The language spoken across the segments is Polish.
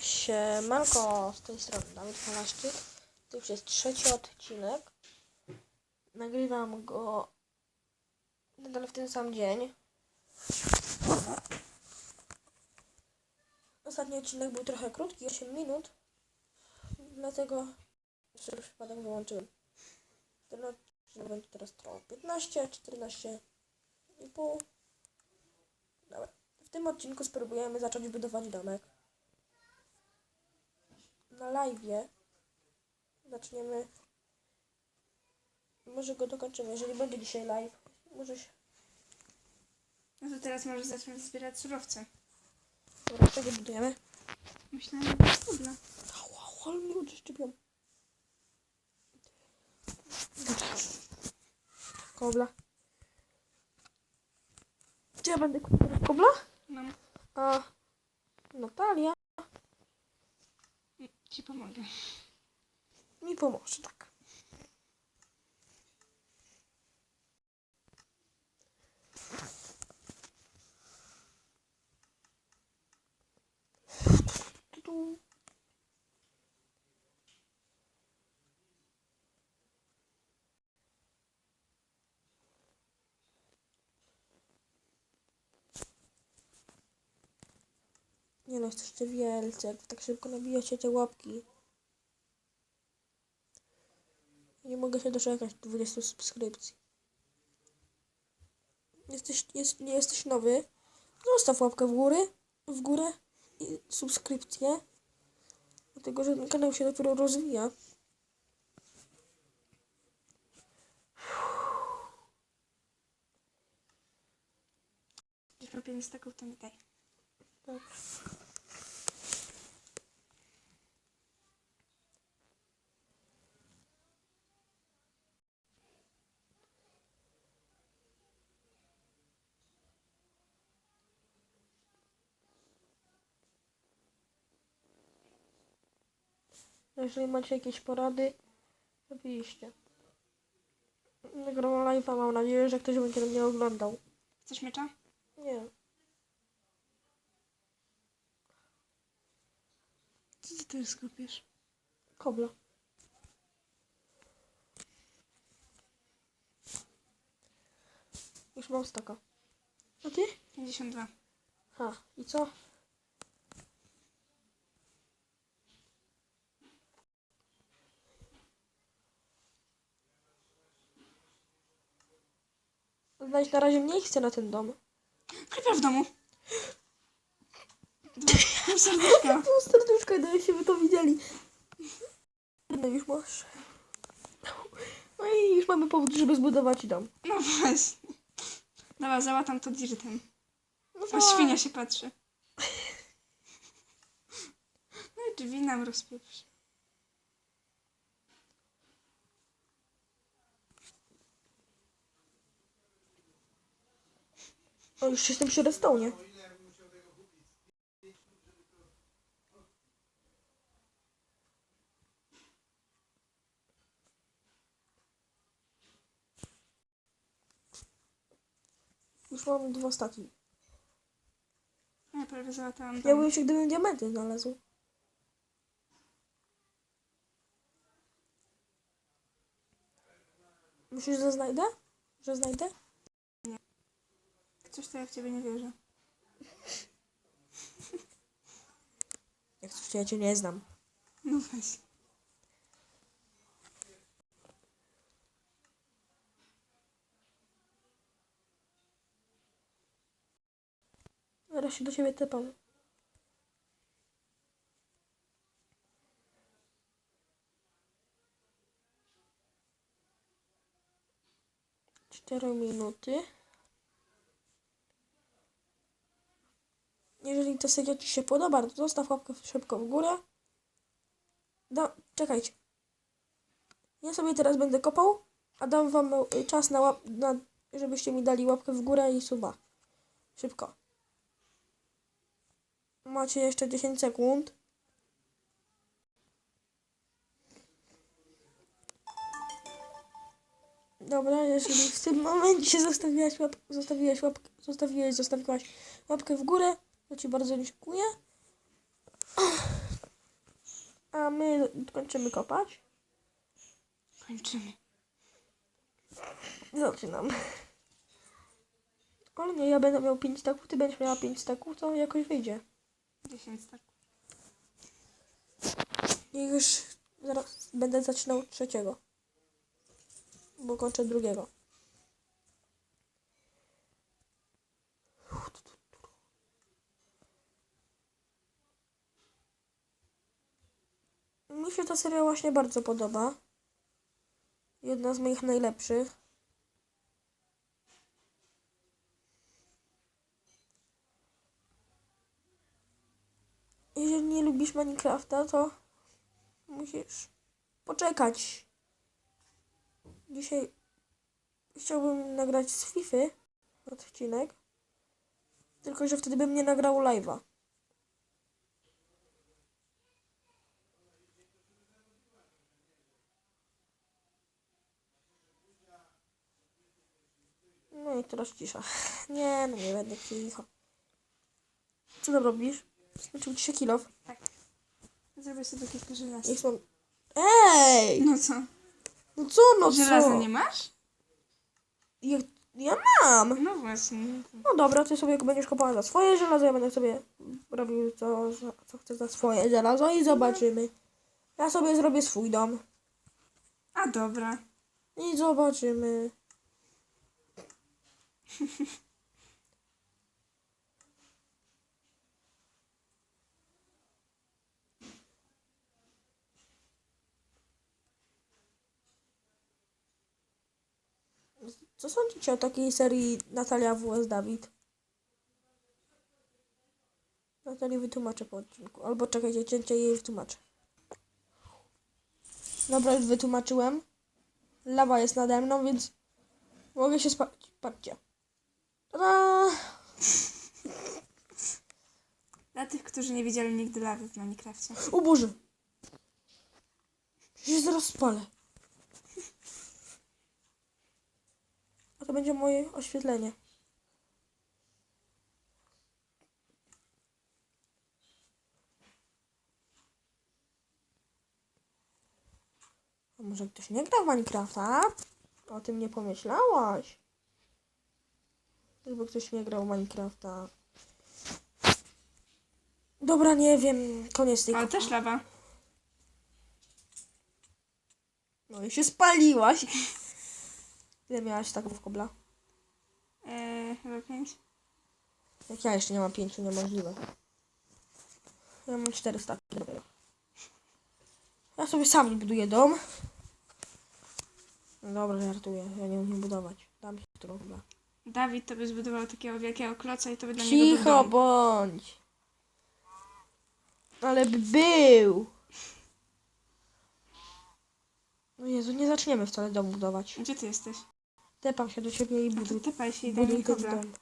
Siemanko, z tej strony Dawid Palaszczyk. To już jest trzeci odcinek. Nagrywam go nadal w ten sam dzień. Ostatni odcinek był trochę krótki, 8 minut. Dlatego przez przypadek wyłączyłem. Ten odcinek będzie teraz trwał 15, 14 i pół. Dobra. W tym odcinku spróbujemy zacząć budować domek na live zaczniemy. Może go dokończymy, jeżeli będzie dzisiaj live. Może się. No to teraz może zacząć zbierać surowce. Dobra, czego budujemy? Myślałam, że to jest. Au, au, ale mnie ludzie szczypią. Dobra. Kobla. Czy ja będę kupować kobla? No, A Natalia ci pomogę. mi pomoże, tak. Nie no, jesteście wielcy, jak tak szybko nabijacie te łapki. Nie mogę się doczekać 20 subskrypcji. Jesteś, jest, nie jesteś nowy? Zostaw łapkę w górę, w górę i subskrypcję. Dlatego, że ten kanał się dopiero rozwija. Już ma 5 staków, to mi daj. Dobrze. Jeżeli macie jakieś porady, piszcie. Nagrałam live'a, mam nadzieję, że ktoś będzie mnie oglądał. Chcesz miecza? Nie. Co ty teraz kopiesz? Kobla. Już mam staka. A ty? 52. Ha, i co? Znaleźć na razie nie chcę na ten dom. Chyba w domu. Pół serduszka. Pół serduszka, no się by to widzieli. No już masz. No i już mamy powód, żeby zbudować dom. No właśnie. Dobra, załatam to dirtem. No O, tak. świnia się patrzy. No i drzwi nam rozpieprz. O, już jestem przy redstone. Już mam dwa staki. Ja prawie załatałam Ja bym się, gdybym diamenty znalazł. Myślisz, że znajdę? Że znajdę? Coś to ja w ciebie nie wierzę. Jak coś, to ja cię nie znam. No weź. Zaraz się do ciebie tepam. Cztery minuty. Jeżeli to seria Ci się podoba, to zostaw łapkę szybko w górę. Da, czekajcie. Ja sobie teraz będę kopał, a dam Wam y, czas na, łap, na żebyście mi dali łapkę w górę i suba. Szybko. Macie jeszcze 10 sekund. Dobra, jeżeli w tym momencie zostawiłaś, łap, zostawiłaś, łap, zostawiłeś, zostawiłaś łapkę w górę, to Ci bardzo dziękuję. A my kończymy kopać. Kończymy. Zaczynam. Ale nie, ja będę miał 5 staków, ty będziesz miała 5 staków, to jakoś wyjdzie. 10 tak. I już zaraz będę zaczynał trzeciego. Bo kończę drugiego. Mi się ta seria właśnie bardzo podoba. Jedna z moich najlepszych. Jeżeli nie lubisz Minecrafta, to musisz poczekać. Dzisiaj chciałbym nagrać z FIFA odcinek, tylko że wtedy bym nie nagrał live'a. I teraz cisza. Nie, no nie będę cicho. Co tam robisz? Skończył ci się kilof. Tak. Zrobię sobie kilka żelaz. Jak mam... Ej! No co? No co, no co? Żelaza nie masz? Ja, ja mam! No właśnie. No dobra, ty sobie będziesz kopała za swoje żelazo, ja będę sobie robił to, co chcę za swoje żelazo i zobaczymy. Ja sobie zrobię swój dom A dobra. i zobaczymy. Co sądzicie o takiej serii Natalia WS Dawid? Natalii wytłumaczę po odcinku. Albo czekajcie, cięcie jej wytłumaczę. Dobra, już wytłumaczyłem. Lawa jest nade mną, więc mogę się spać. Patrzcie. Dla tych, którzy nie widzieli nigdy lawy w Minecrafcie. O Boże! Się zaraz spalę. A to będzie moje oświetlenie. A może ktoś nie gra w Minecrafta? O tym nie pomyślałaś. Żeby ktoś nie grał Minecrafta. Dobra, nie wiem. Koniec tej Ale też lawa. No i się spaliłaś. Ile miałaś taków kobla? Eee, chyba 5. Jak ja jeszcze nie mam pięciu, niemożliwe. Ja mam 400. Ja sobie sam buduję dom. No dobra, żartuję. Ja nie umiem budować. Dam się którą chyba. Dawid to by zbudował takiego wielkiego kloca i to by dla niego był Cicho dom. bądź. Ale by był. No Jezu, nie zaczniemy wcale domu budować. Gdzie ty jesteś? Tepam się do ciebie i No to buduj. typaj się i daj mi Buduj ten kobla. dom.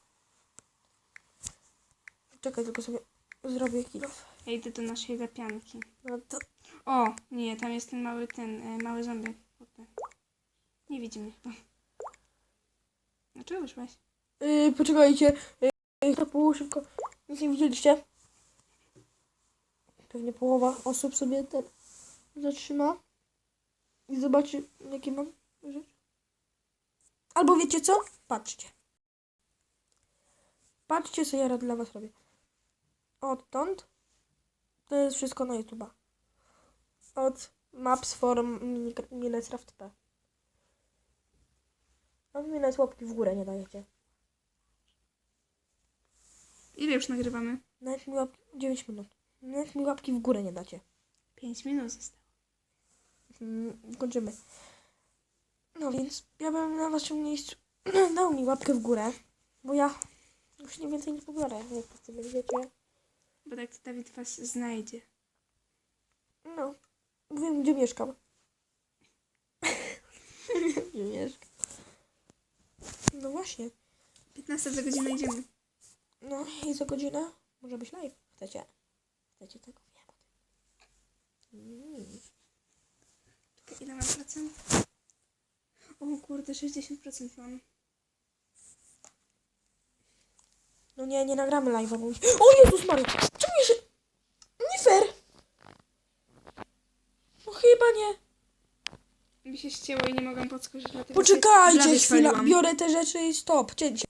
Czekaj, tylko sobie zrobię kilof. Ja idę do naszej lepianki. No to... O, nie, tam jest ten mały, ten, e, mały zombie. Kurde. Nie widzi mnie chyba. Dlaczego wyszłaś? Yy, poczekajcie. Yy, to było szybko. Nic nie widzieliście? Pewnie połowa osób sobie ten zatrzyma i zobaczy, jakie mam rzeczy. Albo wiecie co? Patrzcie. Patrzcie, co ja dla was robię. Odtąd to jest wszystko na YouTube'a. Od Maps Forum Minecraft P. A wy mi nawet łapki w górę nie dajecie. Ile już nagrywamy? Nawet mi łapki... 9 minut. Nawet mi łapki w górę nie dacie. 5 minut zostało. Mm, kończymy. No więc ja bym na waszym miejscu dał mi łapkę w górę, bo ja już nie więcej nie pobiorę, jak wszyscy będziecie. Bo tak to Dawid was znajdzie. No, wiem gdzie mieszkam. gdzie mieszkam. No właśnie. 15 za godzinę idziemy. No i za godzinę może być live. Chcecie? Chcecie tego? Wiem o tym. Mm. Ile mam procent? O kurde, 60% mam. No nie, nie nagramy live'a, bo... O Jezus Maria! Czemu mi się... Nie fair! chyba nie. Mi się ścięło i nie mogłam podskoczyć na tym. Poczekajcie Żaby chwilę, spaliłam. biorę te rzeczy i stop, cięcie.